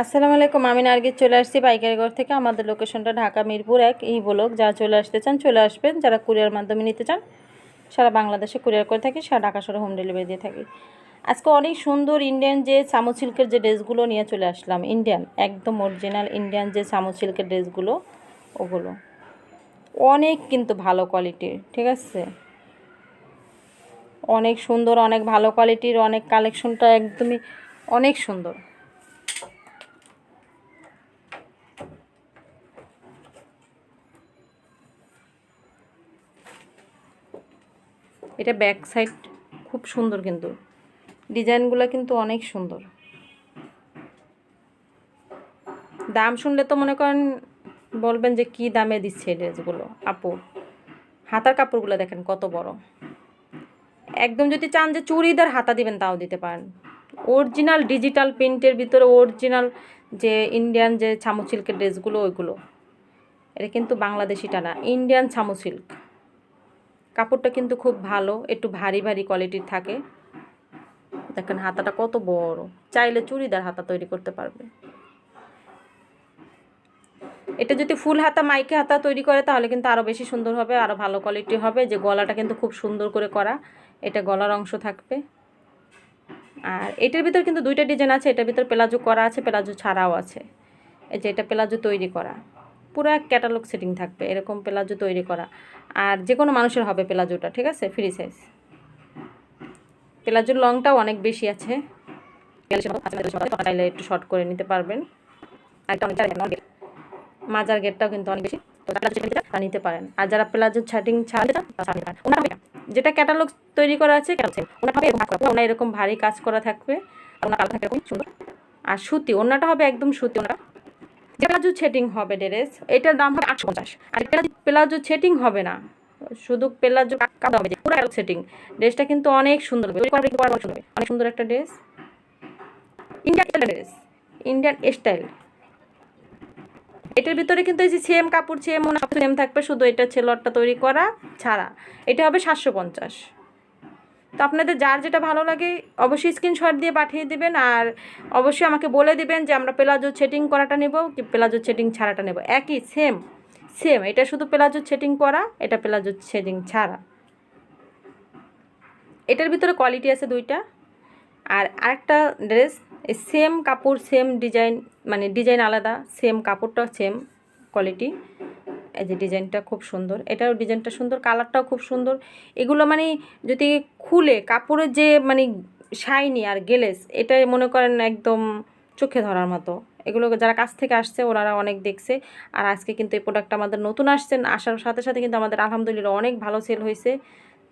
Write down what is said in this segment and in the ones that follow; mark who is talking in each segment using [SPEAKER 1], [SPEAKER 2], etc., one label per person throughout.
[SPEAKER 1] আসসালামু আলাইকুম, আমি নার্গিস চলে আসছি পাইকারিগড় থেকে। আমাদের লোকেশনটা ঢাকা মিরপুর এক এই বলক যারা চলে আসতে চান চলে আসবেন। যারা কুরিয়ার মাধ্যমে নিতে চান, সারা বাংলাদেশে কুরিয়ার করে থাকি, সারা ঢাকা শহরে হোম ডেলিভারি দিয়ে থাকি। আজকে অনেক সুন্দর ইন্ডিয়ান যে সামো সিল্কের যে ড্রেসগুলো নিয়ে চলে আসলাম। ইন্ডিয়ান একদম অরিজিনাল ইন্ডিয়ান যে সামো সিল্কের ড্রেসগুলো ওগুলো। অনেক কিন্তু ভালো কোয়ালিটির ঠিক আছে? অনেক সুন্দর, অনেক ভালো কোয়ালিটির অনেক কালেকশনটা একদমই অনেক সুন্দর। এটা ব্যাক সাইড খুব সুন্দর কিন্তু। ডিজাইনগুলো কিন্তু অনেক সুন্দর। দাম শুনলে তো মনে করেন বলবেন যে কি দামে দিচ্ছে এই ড্রেসগুলো? আপু, হাতার কাপড়গুলো দেখেন কত বড়। একদম যদি চান যে চুড়িদার হাতা দিবেন তাও দিতে পারেন। অরিজিনাল ডিজিটাল প্রিন্টের ভিতরে অরিজিনাল যে ইন্ডিয়ান যে ছামু সিল্কের ড্রেসগুলো, ওইগুলো। এটা কিন্তু বাংলাদেশিটা না, ইন্ডিয়ান ছামু সিল্ক কাপড়টা কিন্তু খুব ভালো, একটু ভারী ভারী কোয়ালিটির থাকে। দেখেন হাতাটা কত বড়, চাইলে চুড়িদার হাতা তৈরি করতে পারবে। এটা যদি ফুল হাতা, মাইকে হাতা তৈরি করে, তাহলে কিন্তু আরও বেশি সুন্দর হবে আরও ভালো কোয়ালিটি হবে। যে গলাটা কিন্তু খুব সুন্দর করে করা, এটা গলার অংশ থাকবে। আর এটার ভিতর কিন্তু দুইটা ডিজাইন আছে, এটার ভিতর প্লাজো করা আছে, প্লাজো ছাড়াও আছে। এই যে এটা প্লাজো তৈরি করা। পুরো ক্যাটালগ সেটিং থাকবে, এরকম প্লাজো তৈরি করা। আর যে কোনো মানুষের হবে প্লাজোটা ঠিক আছে? ফ্রি সাইজ প্লাজোর লংটাও অনেক বেশি আছে। চাইলে একটু শর্ট করে নিতে পারবেন। মাজার গেটটাও কিন্তু অনেক বেশি। নিতে পারেন। আর যারা প্লাজো ছাটিং ছাড়তে চান যেটা ক্যাটালগ তৈরি করা আছে এরকম ভারী কাজ করা থাকবে। আর সুতি ওনাটা হবে একদম সুতি ওনাটা প্লাজো সেটিং হবে ড্রেস এটার দাম হবে আটশো পঞ্চাশ। আর প্লাজো সেটিং হবে না। শুধু প্লাজো কাটা হবে পুরো সেটিং ড্রেসটা কিন্তু অনেক সুন্দর হবে। অনেক সুন্দর একটা dress Indian dress Indian style এটার ভিতরে কিন্তু এই যে সেম কাপড়, সেম মনে সেম থাকবে। শুধু এটা ছেলরটা তৈরি করা ছাড়া। এটা হবে সাতশো পঞ্চাশ। তো আপনাদের যার যেটা ভালো লাগে অবশ্যই স্ক্রিনশট দিয়ে পাঠিয়ে দিবেন আর অবশ্যই আমাকে বলে দিবেন যে আমরা প্লাজো সেটিং করাটা নেব কি প্লাজো সেটিং ছাড়াটা নেব। একই সেম সেম এটা শুধু প্লাজো সেটিং করা, এটা প্লাজো সেটিং ছাড়া। এটার ভিতরে কোয়ালিটি আছে দুইটা। আর আরেকটা ড্রেস সেম কাপড় সেম ডিজাইন মানে ডিজাইন আলাদা সেম কাপড়টাও সেম কোয়ালিটি এই যে ডিজাইনটা খুব সুন্দর এটারও ডিজাইনটা সুন্দর, কালারটাও খুব সুন্দর। এগুলো মানে যদি খুলে কাপড়ের যে মানে শাইনি আর গেলেস এটা মনে করেন একদম চোখে ধরার মতো। এগুলো যারা কাছ থেকে আসছে, ওনারা অনেক দেখছে। আর আজকে কিন্তু এই প্রোডাক্টটা আমাদের নতুন আসছেন আসার সাথে সাথে কিন্তু আমাদের আলহামদুলিল্লাহ অনেক ভালো সেল হয়েছে।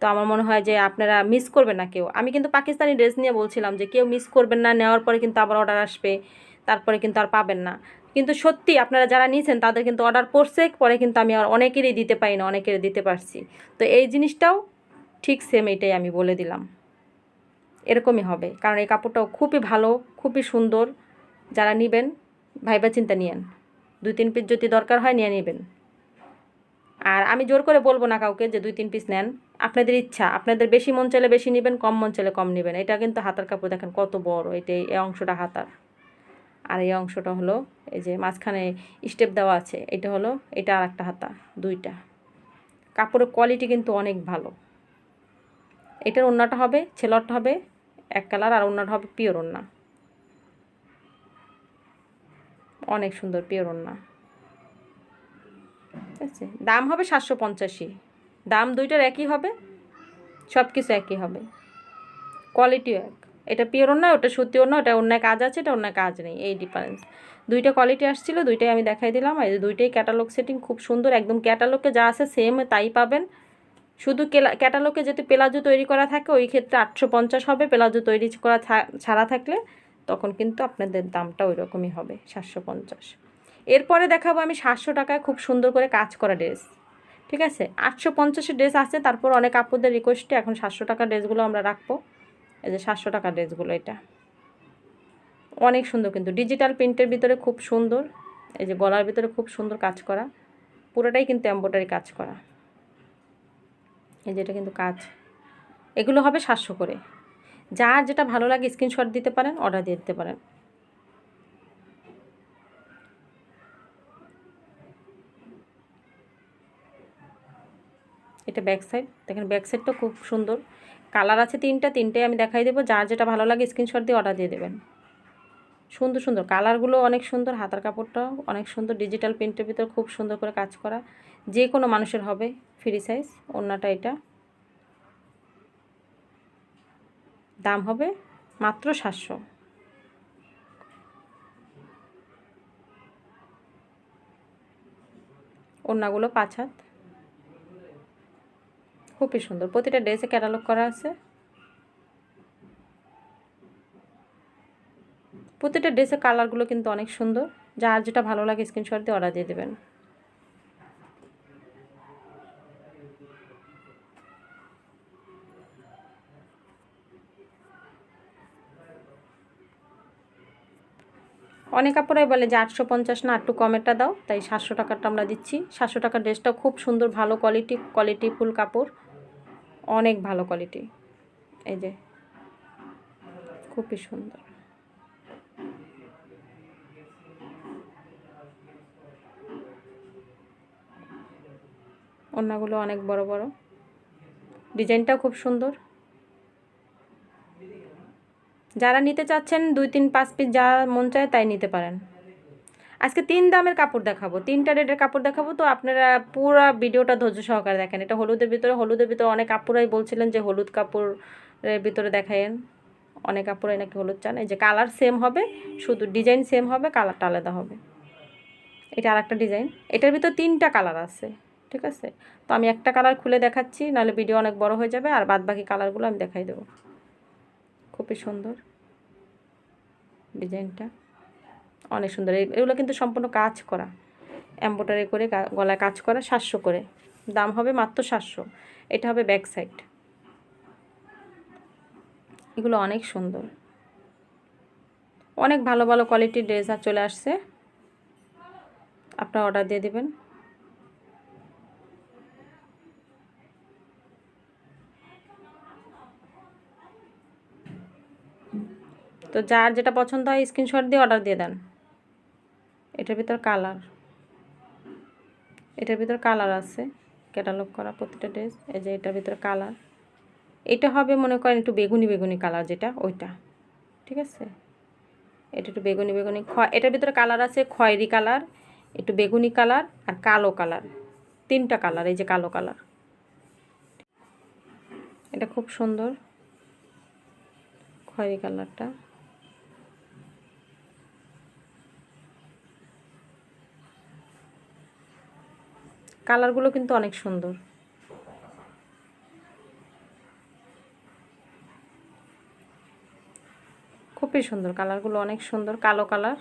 [SPEAKER 1] তো আমার মনে হয় যে আপনারা মিস করবেন না কেউ। আমি কিন্তু পাকিস্তানি ড্রেস নিয়ে বলছিলাম যে কেউ মিস করবেন না, নেওয়ার পরে কিন্তু আবার অর্ডার আসবে, তারপরে কিন্তু আর পাবেন না। কিন্তু সত্যি আপনারা যারা নিয়েছেন তাদের কিন্তু অর্ডার পড়ছে, পরে কিন্তু আমি আর অনেকেরই দিতে পারি না অনেকেরই দিতে পারছি। তো এই জিনিসটাও ঠিক সেম এটাই আমি বলে দিলাম। এরকমই হবে, কারণ এই কাপড়টাও খুবই ভালো, খুবই সুন্দর। যারা নেবেন, ভাইবা চিন্তা নিয়েন। দুই তিন পিস যদি দরকার হয় নিয়ে নেবেন। আর আমি জোর করে বলব না কাউকে যে দুই তিন পিস নেন। আপনাদের ইচ্ছা, আপনাদের বেশি মন চাইলে বেশি নেবেন, কম মন চাইলে কম নেবেন। এটা কিন্তু হাতার কাপড় দেখেন কত বড়, এটা এই অংশটা হাতার। আর এই অংশটা হলো এই যে মাঝখানে স্টেপ দেওয়া আছে, এটা হলো, এটা আর একটা হাতা, দুইটা। কাপড়ের কোয়ালিটি কিন্তু অনেক ভালো। এটার ওড়নাটা হবে, ছেলরটা হবে এক কালার আর ওড়নাটা হবে পিওর ওড়না। অনেক সুন্দর পিওর ওড়না। ঠিক আছে? দাম হবে সাতশো পঞ্চাশি। দাম দুইটার একই হবে সব কিছু একই হবে। কোয়ালিটিও এক। এটা পিওর না, ওটা সত্যি না, ওটা অন্য কাজ আছে, এটা অন্য কাজ নেই, এই ডিফারেন্স দুইটা কোয়ালিটি আসছিল, দুইটাই আমি দেখাই দিলাম, এই দুইটাই ক্যাটালগ সেটিং খুব সুন্দর, একদম ক্যাটালগে যা আছে সেম তাই পাবেন। শুধু কেলা ক্যাটালগে যদি পেলাজো তৈরি করা থাকে, ওই ক্ষেত্রে আটশো পঞ্চাশ হবে পেলাজো তৈরি করা ছাড়া থাকলে তখন কিন্তু আপনাদের দামটা ওই রকমই হবে, সাতশো পঞ্চাশ। এরপরে দেখাবো আমি সাতশো টাকায় খুব সুন্দর করে কাজ করা ড্রেস ঠিক আছে? আটশো পঞ্চাশের ড্রেস আছে, তারপর অনেক আপুদের রিকোয়েস্টে এখন সাতশো টাকার ড্রেসগুলো আমরা রাখব। এই যে সাতশো টাকা ড্রেসগুলো এটা। অনেক সুন্দর কিন্তু। ডিজিটাল প্রিন্টের ভিতরে খুব সুন্দর। এই যে গলার ভিতরে খুব সুন্দর কাজ করা। পুরোটাই কিন্তু এম্ব্রয়ডারি কাজ করা। এই যেটা কিন্তু কাজ। এগুলো হবে সাতশো করে। যার যেটা ভালো লাগে স্ক্রিনশট দিতে পারেন অর্ডার দিয়ে দিতে পারেন। এটা ব্যাক সাইড দেখেন ব্যাক সাইডটা খুব সুন্দর। কালার আছে তিনটা তিনটাই আমি দেখাই দেবো। যার যেটা ভালো লাগে স্ক্রিনশট দিয়ে অর্ডার দিয়ে দেবেন। সুন্দর সুন্দর। কালারগুলো অনেক সুন্দর, হাতার কাপড়টাও অনেক সুন্দর। ডিজিটাল প্রিন্টের ভিতর খুব সুন্দর করে কাজ করা। যে কোনো মানুষের হবে ফ্রি সাইজ ওড়নাটা এটা। দাম হবে মাত্র সাতশো। ওড়নাগুলো পাঁচ হাত। খুবই সুন্দর। প্রতিটা ড্রেসে ক্যাটালগ করা আছে। প্রতিটা ড্রেসের কালারগুলো কিন্তু অনেক সুন্দর। যার যেটা ভালো লাগে স্ক্রিনশট দিয়ে অর্ডার দিয়ে দেবেন। অনেক কাপড়াই বলে যে আটশো পঞ্চাশ না, একটু কমেরটা দাও। তাই সাতশো টাকারটা আমরা দিচ্ছি। সাতশো টাকার ড্রেসটা খুব সুন্দর, ভালো কোয়ালিটি কোয়ালিটি ফুল কাপড়। অনেক ভালো কোয়ালিটি এই যে, খুবই সুন্দর। ওড়নাগুলো অনেক বড় বড়। ডিজাইনটাও খুব সুন্দর। যারা নিতে চাচ্ছেন দুই, তিন, পাঁচ পিস যা মন চায় তাই নিতে পারেন। আজকে তিন দামের কাপড় দেখাবো। তিনটা রেটের কাপড় দেখাবো। তো আপনারা পুরো ভিডিওটা ধৈর্য সহকারে দেখেন। এটা হলুদের ভিতরে। হলুদের ভিতরে অনেক কাপড়াই বলছিলেন যে হলুদ কাপড়ের ভিতরে দেখায়েন। অনেক কাপড়াই নাকি হলুদ চান। এই যে কালার সেম হবে, শুধু ডিজাইন সেম হবে, কালারটা আলাদা হবে। এটা আর একটা ডিজাইন। এটার ভিতর তিনটা কালার আছে, ঠিক আছে? তো আমি একটা কালার খুলে দেখাচ্ছি, নাহলে ভিডিও অনেক বড় হয়ে যাবে। আর বাদ বাকি কালারগুলো আমি দেখাই দেবো। খুবই সুন্দর ডিজাইনটা। অনেক সুন্দর। এগুলো কিন্তু সম্পূর্ণ কাজ করা। এম্ব্রয়ডারি করে গলায় কাজ করা সাতশো করে। দাম হবে মাত্র সাতশো। এটা হবে ব্যাক সাইড। এগুলো অনেক সুন্দর। অনেক ভালো ভালো কোয়ালিটির ড্রেস আর চলে আসছে। আপনারা অর্ডার দিয়ে দেবেন। তো যার যেটা পছন্দ হয় স্ক্রিনশট দিয়ে অর্ডার দিয়ে দেন। এটার ভিতর কালার। এটার ভিতর কালার আছে ক্যাটালগ করা প্রতিটা ড্রেস এই যে এটার ভিতর কালার। এটা হবে মনে করেন একটু বেগুনি বেগুনি কালার যেটা, ওইটা, ঠিক আছে? এটা একটু বেগুনি বেগুনি এটার ভিতরে কালার আছে খয়েরি কালার, একটু বেগুনি কালার আর কালো কালার, তিনটা কালার, এই যে কালো কালার। এটা খুব সুন্দর খয়েরি কালারটা। কালারগুলো কিন্তু অনেক সুন্দর। খুবই সুন্দর কালারগুলো অনেক সুন্দর, কালো কালার।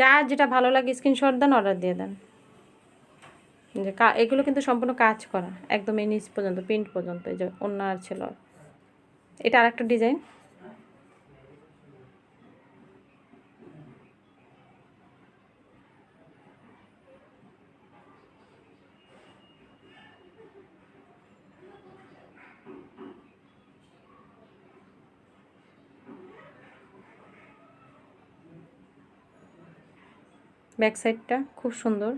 [SPEAKER 1] যা যেটা ভালো লাগে স্ক্রিনশট দেন, অর্ডার দিয়ে দেন। যে এগুলো কিন্তু সম্পূর্ণ কাজ করা, একদম এই পর্যন্ত, প্রিন্ট পর্যন্ত, এই যে অন্য আর ছিল। এটা আরেকটা ডিজাইন। ব্যাক সাইডটা খুব সুন্দর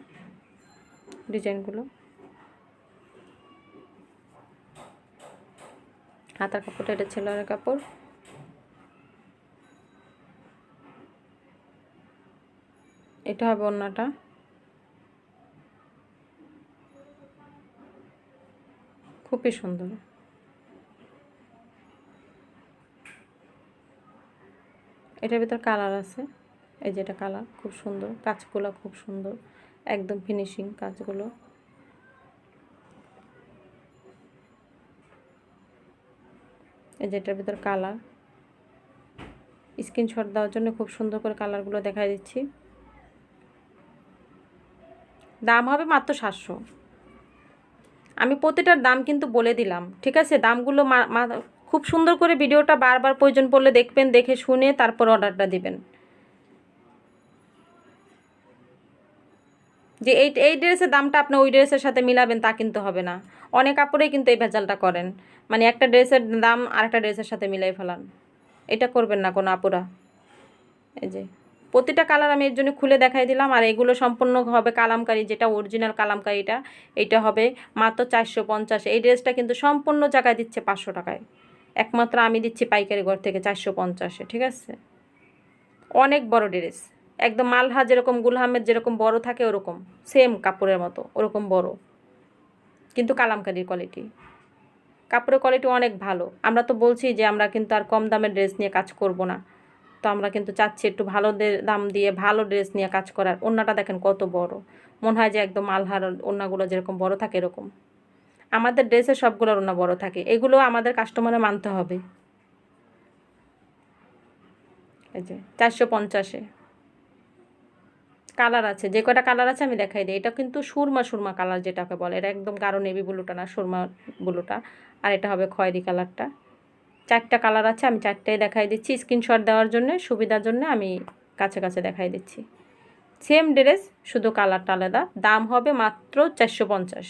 [SPEAKER 1] ডিজাইনগুলো। হাতার কাপড়টা, এটা ছেলের কাপড়। এটা হবে অন্যটা খুবই সুন্দর। এটার ভিতর কালার আছে। এই যেটা কালার, খুব সুন্দর। কাজগুলো খুব সুন্দর। একদম ফিনিশিং কাজগুলো এই যেটার ভিতর কালার। স্ক্রিনশট দেওয়ার জন্য খুব সুন্দর করে কালারগুলো দেখাই দিচ্ছি। দাম হবে মাত্র সাতশো। আমি প্রতিটার দাম কিন্তু বলে দিলাম, ঠিক আছে? দামগুলো খুব সুন্দর করে ভিডিওটা বারবার প্রয়োজন পড়লে দেখবেন, দেখে শুনে তারপর অর্ডারটা দিবেন। যে এই এই ড্রেসের দামটা আপনি ওই ড্রেসের সাথে মিলাবেন তা কিন্তু হবে না। অনেক কাপড়েই কিন্তু এই ভেজালটা করেন। মানে একটা ড্রেসের দাম আরেকটা ড্রেসের সাথে মিলাই ফেলান। এটা করবেন না কোনো আপুরা। এই যে, প্রতিটা কালার আমি এর জন্য খুলে দেখাই দিলাম আর এগুলো সম্পূর্ণ হবে কালামকারি, যেটা অরিজিনাল কালামকারিটা এইটা হবে মাত্র চারশো পঞ্চাশ। এই ড্রেসটা কিন্তু সম্পূর্ণ জায়গায় দিচ্ছে পাঁচশো টাকায়। একমাত্র আমি দিচ্ছি পাইকারি ঘর থেকে চারশো পঞ্চাশে, ঠিক আছে? অনেক বড় ড্রেস। একদম মালহা যেরকম, গুলহামের যেরকম বড় থাকে ওরকম সেম কাপড়ের মতো, ওরকম বড়। কিন্তু কালামকারির কোয়ালিটি কাপড়ের কোয়ালিটি অনেক ভালো। আমরা তো বলছি যে আমরা কিন্তু আর কম দামের ড্রেস নিয়ে কাজ করব না। তো আমরা কিন্তু চাচ্ছি একটু ভালো দাম দিয়ে ভালো ড্রেস নিয়ে কাজ করার। ওড়নাটা দেখেন কত বড়। মনে হয় যে একদম মালহার ওড়নাগুলো যেরকম বড় থাকে এরকম। আমাদের ড্রেসের সবগুলোর ওড়না বড় থাকে। এগুলো আমাদের কাস্টমারে মানতে হবে। এই যে, চারশো পঞ্চাশে। কালার আছে, যে কয়টা কালার আছে আমি দেখাই দিই। এটা কিন্তু সুরমা সুরমা কালার যেটাকে বলে, এটা একদম গাঢ় নেভি ব্লুটা না, সুরমা ব্লুটা আর এটা হবে খয়েরি কালারটা চারটা কালার আছে, আমি চারটাই দেখাই দিচ্ছি। স্ক্রিনশট দেওয়ার জন্য, সুবিধার জন্য আমি কাছে কাছে দেখাই দিচ্ছি। সেম ড্রেস শুধু কালারটা আলাদা। দাম হবে মাত্র চারশো পঞ্চাশ।